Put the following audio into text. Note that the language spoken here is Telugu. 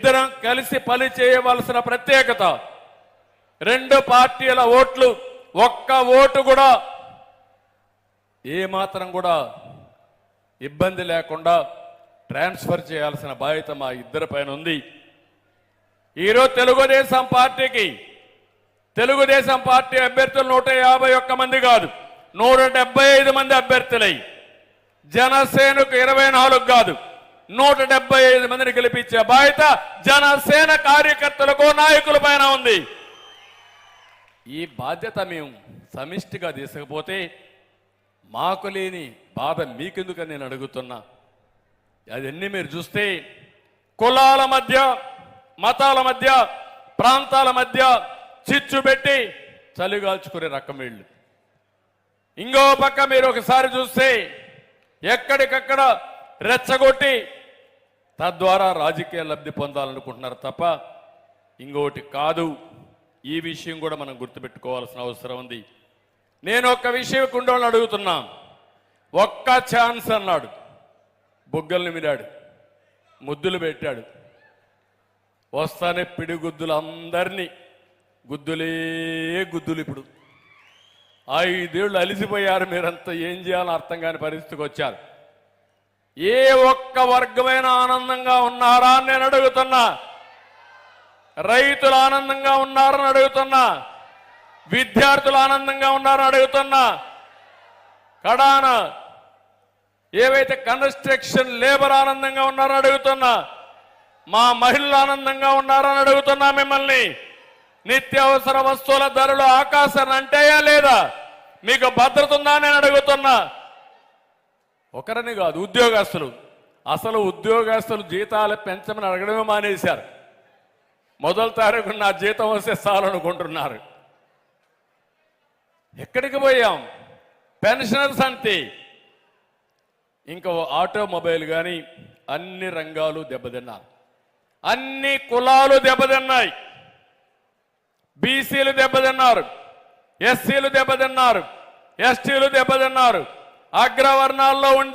ఇద్దరం కలిసి పని చేయవలసిన ప్రత్యేకత. రెండు పార్టీల ఓట్లు ఒక్క ఓటు కూడా ఏమాత్రం కూడా ఇబ్బంది లేకుండా ట్రాన్స్ఫర్ చేయాల్సిన బాధ్యత మా ఇద్దరి పైన ఉంది. ఈరోజు తెలుగుదేశం పార్టీకి తెలుగుదేశం పార్టీ అభ్యర్థులు నూట యాభై ఒక్క మంది కాదు నూట డెబ్బై ఐదు మంది అభ్యర్థులై జనసేనకు ఇరవై నాలుగు కాదు నూట డెబ్బై ఐదు మందిని గెలిపించే బాధ్యత జనసేన కార్యకర్తలకు నాయకుల పైన ఉంది. ఈ బాధ్యత మేము సమిష్టిగా తీసుకపోతే మాకు లేని బాధ మీకెందుకని నేను అడుగుతున్నా. అవన్నీ మీరు చూస్తే కులాల మధ్య మతాల మధ్య ప్రాంతాల మధ్య చిచ్చు పెట్టి చలిగాల్చుకునే రకం వీళ్ళు. ఇంకో పక్క మీరు ఒకసారి చూస్తే ఎక్కడికక్కడ రెచ్చగొట్టి తద్వారా రాజకీయ లబ్ధి పొందాలనుకుంటున్నారు తప్ప ఇంకోటి కాదు. ఈ విషయం కూడా మనం గుర్తుపెట్టుకోవాల్సిన అవసరం ఉంది. నేను ఒక్క విషయం కుండోళ్ళని అడుగుతున్నా. ఒక్క ఛాన్స్ అన్నాడు. బుగ్గల్ని మిరాడు. ముద్దులు పెట్టాడు. వస్తానే పిడిగుద్దులు అందరినీ. గుద్దులే గుద్దులు ఇప్పుడు. ఐదేళ్ళు అలిసిపోయారు మీరంతా. ఏం చేయాలో అర్థం కాని పరిస్థితికి వచ్చారు. ఏ ఒక్క వర్గమైన ఆనందంగా ఉన్నారా అని నేను అడుగుతున్నా. రైతులు ఆనందంగా ఉన్నారని అడుగుతున్నా. విద్యార్థులు ఆనందంగా ఉన్నారని అడుగుతున్నా. కడాన ఏవైతే కన్స్ట్రక్షన్ లేబర్ ఆనందంగా ఉన్నారని అడుగుతున్నా. మా మహిళలు ఆనందంగా ఉన్నారని అడుగుతున్నా మిమ్మల్ని. నిత్యావసర వస్తువుల ధరలు ఆకాశాన్ని అంటాయా లేదా? మీకు భద్రత ఉందా అని నేను అడుగుతున్నా. ఒకరిని కాదు ఉద్యోగస్తులు. అసలు ఉద్యోగస్తులు జీతాలు పెంచమని అడగడమే మానేశారు. మొదటి తారీఖు నా జీతం వస్తే చాలనుకుంటున్నారు ఎక్కడికి పోయాం? పెన్షనర్స్ అంతే ఇంకా ఆటోమొబైల్ కానీ అన్ని రంగాలు దెబ్బతిన్నారు. అన్ని కులాలు దెబ్బతిన్నాయి. బీసీలు దెబ్బతిన్నారు. ఎస్సీలు దెబ్బతిన్నారు. ఎస్టీలు దెబ్బతిన్నారు. అగ్రవర్ణాల్లో ఉండే